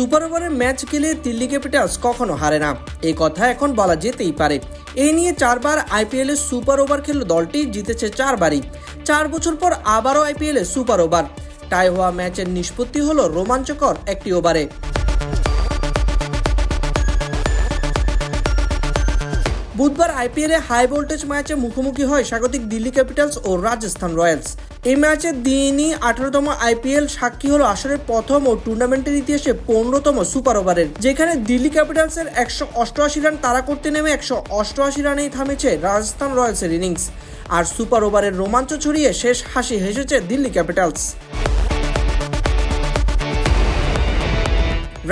Super ওভারের match খেলে Delhi Capitals কখনো হারে না। এই কথা এখন বলা যেতেই পারে। এই নিয়ে চারবার আইপিএলে সুপার ওভার খেলল দলটি, জিতেছে চারবারই। চার বছর পর আবারও আইপিএলে সুপার ওভার। টাই হওয়া ম্যাচের নিষ্পত্তি হলো রোমাঞ্চকর একটি ওভারে। বুধবার আইপিএলে হাই ভোল্টেজ ম্যাচে মুখোমুখি হয় স্বাগতিক দিল্লি ক্যাপিটালস ও রাজস্থান রয়্যালস। এই ম্যাচের দিনই আঠারোতম আইপিএল সাক্ষী হলো আসরের প্রথম ও টুর্নামেন্টের ইতিহাসে পনেরোতম সুপার ওভারের, যেখানে দিল্লি ক্যাপিটালসের একশো অষ্টআশি রান তারা করতে নেমে একশো অষ্টআশি রানেই থামেছে রাজস্থান রয়্যালসের ইনিংস। আর সুপার ওভারের রোমাঞ্চ ছড়িয়ে শেষ হাসি হেসেছে দিল্লি ক্যাপিটালস।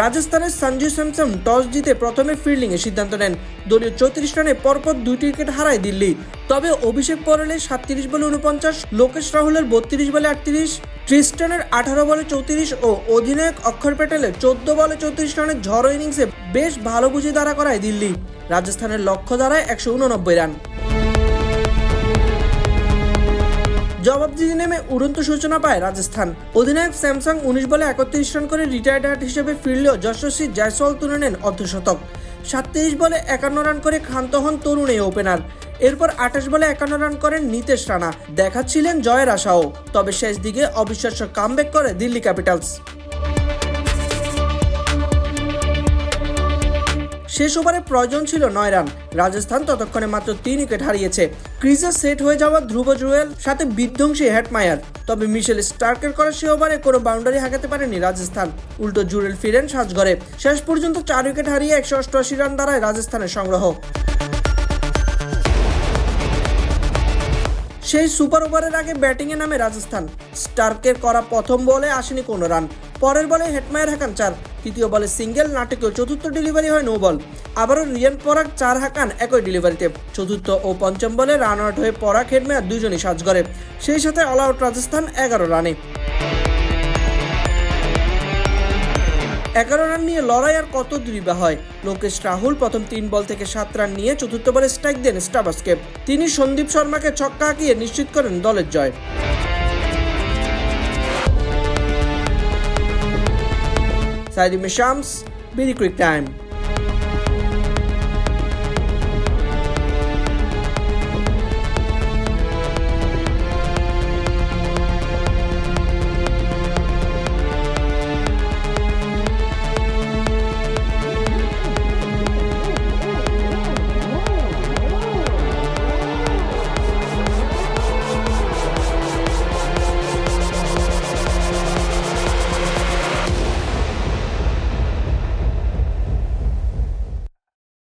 রাজস্থানের সঞ্জু স্যামসন টস জিতে প্রথমে ফিল্ডিংয়ের সিদ্ধান্ত নেন। দলীয় চৌত্রিশ রানে পরপর দুইটি উইকেট হারায় দিল্লি। তবে অভিষেক পরেলের সাতত্রিশ বলে উনপঞ্চাশ লোকেশ রাহুলের বত্রিশ বলে আটত্রিশ, ট্রিস্টনের আঠারো বলে চৌত্রিশ ও অধিনায়ক অক্ষর প্যাটেলের চোদ্দ বলে চৌত্রিশ রানের ঝড়ো ইনিংসে বেশ ভালো বুঝে দাঁড়া করায় দিল্লি। রাজস্থানের লক্ষ্য দাঁড়ায় একশো উননব্বই রান। জবাবদিহি নেমে উড়ন্ত সূচনা পায় রাজস্থান। অধিনায়ক স্যামসাং উনিশ বলে একত্রিশ রান করে রিটায়ার্ড হার্ট হিসেবে ফিরলেও যশস্বী জয়সওয়াল তুলে নেন অর্ধশতক সাতত্রিশ বলে একান্ন রান করে ক্ষান্ত হন তরুণ এই ওপেনার এরপর আঠাশ বলে একান্ন রান করেন নিতেশ রানা। দেখাচ্ছিলেন জয়ের আশাও। তবে শেষ দিকে অবিশ্বাস্য কামব্যাক করে দিল্লি ক্যাপিটালস শেষ ওভারে প্রয়োজন ছিল নয় রান। রাজস্থান ততক্ষণে মাত্র তিন উইকেট হারিয়েছে। ক্রিজে সেট হয়ে যাওয়া ধ্রুব জুয়েল সাথে বিধ্বংসী হ্যাটমায়ার তবে মিশেল স্টার্কের করা সে ওভারে কোনো বাউন্ডারি হাঁকাতে পারেনি রাজস্থান। উল্টো জুরেল ফিরেন সাজঘরে। শেষ পর্যন্ত চার উইকেট হারিয়ে একশো অষ্টআশি রান দ্বারায় রাজস্থানের সংগ্রহ। সেই সুপার ওভারের আগে ব্যাটিংয়ে নামে রাজস্থান। স্টার্কের করা প্রথম বলে আসেনি কোনো রান। পরের বলে হেটমায়ার হাঁকান চার। তৃতীয় বলে সিঙ্গেল নাটকীয় চতুর্থ ডেলিভারি হয় নো বল আবারও রিয়ান পরাগ চার হাকান একই ডেলিভারিতে। চতুর্থ ও পঞ্চম বলে রান আউট হয়ে পরাগ হেটমায়ার দুজনই সাজ করে সেই সাথে অল আউট রাজস্থান এগারো রানে। এগারো রান নিয়ে লড়াই আর কত দূরই বা হয়? লোকেশ রাহুল প্রথম তিন বল থেকে সাত রান নিয়ে চতুর্থ বলে স্ট্রাইক দেন স্টাবাসকে তিনি সন্দীপ শর্মাকে ছক্কা হাঁকিয়ে নিশ্চিত করেন দলের জয়। Said Shams, very Quick Time.